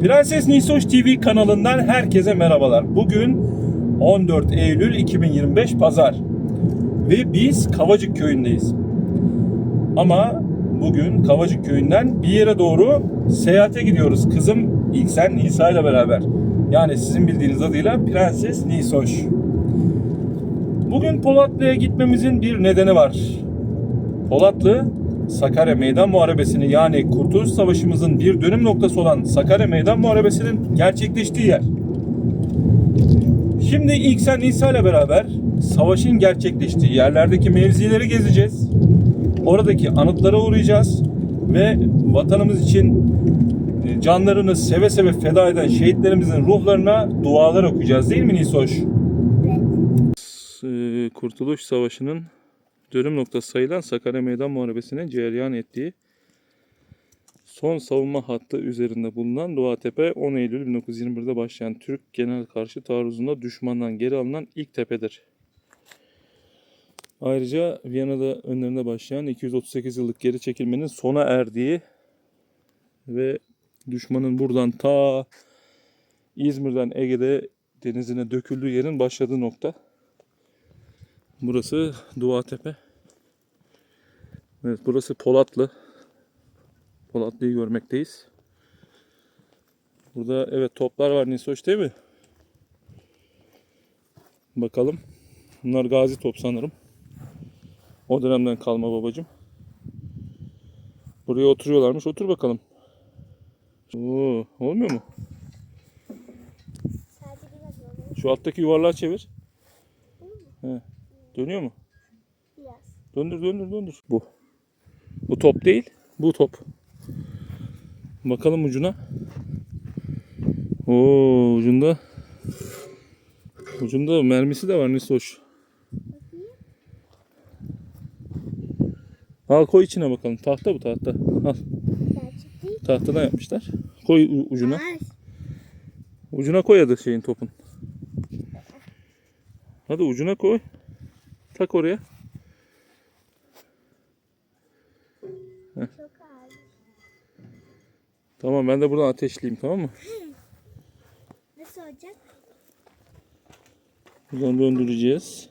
Prenses Nisoş TV kanalından herkese merhabalar. Bugün 14 Eylül 2025 Pazar ve biz Kavacık köyündeyiz. Ama bugün Kavacık köyünden bir yere doğru seyahate gidiyoruz. Kızım İlksen Nisa ile beraber. Yani sizin bildiğiniz adıyla Prenses Nisoş. Bugün Polatlı'ya gitmemizin bir nedeni var. Polatlı Sakarya Meydan Muharebesi'ni yani Kurtuluş Savaşımızın bir dönüm noktası olan Sakarya Meydan Muharebesi'nin gerçekleştiği yer. Şimdi ilk sen Nisa ile beraber savaşın gerçekleştiği yerlerdeki mevzileri gezeceğiz. Oradaki anıtlara uğrayacağız ve vatanımız için e, canlarını seve seve feda eden şehitlerimizin ruhlarına dualar okuyacağız değil mi Nisoş? Ee, Kurtuluş Savaşı'nın dönüm noktası sayılan Sakarya Meydan Muharebesi'ne cereyan ettiği son savunma hattı üzerinde bulunan Doğatepe 10 Eylül 1921'de başlayan Türk genel karşı taarruzunda düşmandan geri alınan ilk tepedir. Ayrıca Viyana'da önlerinde başlayan 238 yıllık geri çekilmenin sona erdiği ve düşmanın buradan ta İzmir'den Ege'de denizine döküldüğü yerin başladığı nokta. Burası Duatepe. Evet burası Polatlı. Polatlı'yı görmekteyiz. Burada evet toplar var Nisoş değil mi? Bakalım. Bunlar gazi top sanırım. O dönemden kalma babacım. Buraya oturuyorlarmış. Otur bakalım. Oo, olmuyor mu? Şu alttaki yuvarlağı çevir. He. Dönüyor mu? Döndür döndür döndür. Bu. Bu top değil. Bu top. Bakalım ucuna. Oo ucunda. Ucunda mermisi de var Nisoş. Al koy içine bakalım. Tahta bu tahta. Al. Tahtadan yapmışlar. Koy ucuna. Ucuna koy hadi şeyin topun. Hadi ucuna koy. Tak oraya. Çok ağır. Tamam ben de buradan ateşleyeyim tamam mı? Nasıl olacak? Buradan döndüreceğiz.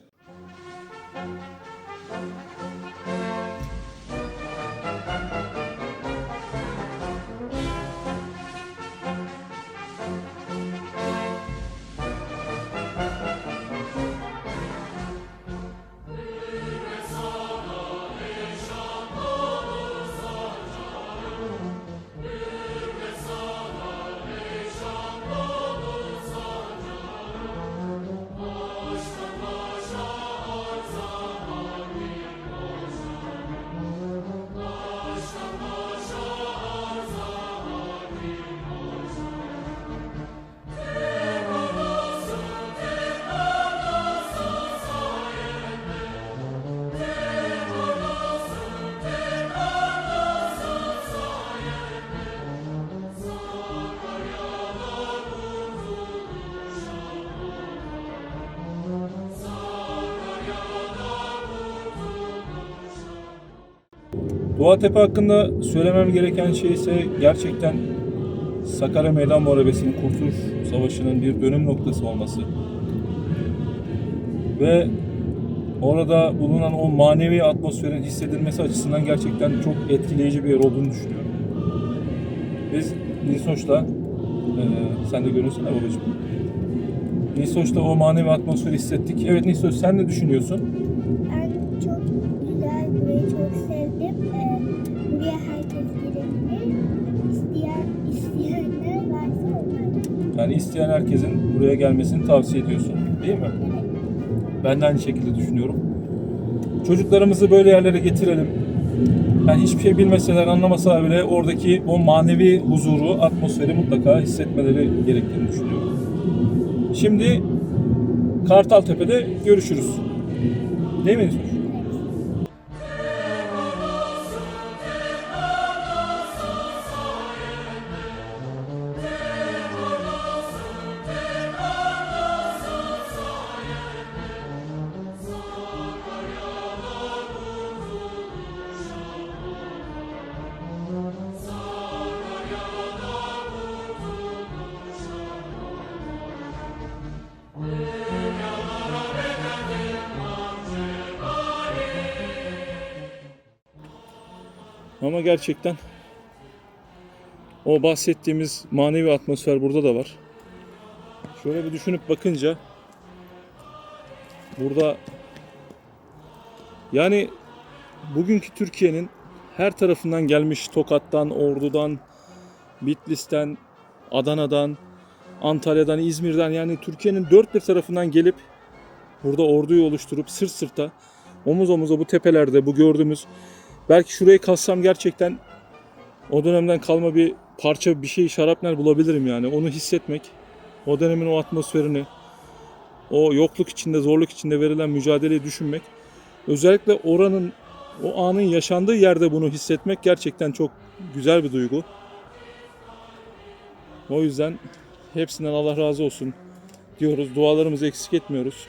Doğatepe hakkında söylemem gereken şey ise gerçekten Sakarya Meydan Muharebesi'nin Kurtuluş Savaşı'nın bir dönüm noktası olması. Ve orada bulunan o manevi atmosferin hissedilmesi açısından gerçekten çok etkileyici bir yer olduğunu düşünüyorum. Biz Nisoş'la, e, sen de görüyorsun babacığım. Nisoş'ta o manevi atmosferi hissettik. Evet Nisoş sen ne düşünüyorsun? İsteyen. Yani isteyen herkesin buraya gelmesini tavsiye ediyorsun. Değil mi? Evet. Ben de aynı şekilde düşünüyorum. Çocuklarımızı böyle yerlere getirelim. Yani hiçbir şey bilmeseler, anlamasalar bile oradaki o manevi huzuru, atmosferi mutlaka hissetmeleri gerektiğini düşünüyorum. Şimdi Kartaltepe'de görüşürüz. Değil mi? Ama gerçekten o bahsettiğimiz manevi atmosfer burada da var. Şöyle bir düşünüp bakınca burada yani bugünkü Türkiye'nin her tarafından gelmiş Tokat'tan, Ordu'dan, Bitlis'ten, Adana'dan, Antalya'dan, İzmir'den yani Türkiye'nin dört bir tarafından gelip burada orduyu oluşturup sırt sırta omuz omuza bu tepelerde bu gördüğümüz belki şurayı kassam gerçekten o dönemden kalma bir parça bir şey şarapnel bulabilirim yani onu hissetmek o dönemin o atmosferini o yokluk içinde zorluk içinde verilen mücadeleyi düşünmek özellikle oranın o anın yaşandığı yerde bunu hissetmek gerçekten çok güzel bir duygu. O yüzden hepsinden Allah razı olsun diyoruz. Dualarımızı eksik etmiyoruz.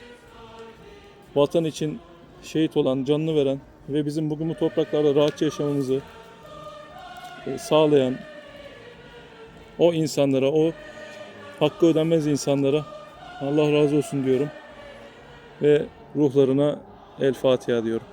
Vatan için şehit olan, canını veren ve bizim bugün bu topraklarda rahatça yaşamamızı e, sağlayan o insanlara, o hakkı ödenmez insanlara Allah razı olsun diyorum. Ve ruhlarına El Fatiha diyorum.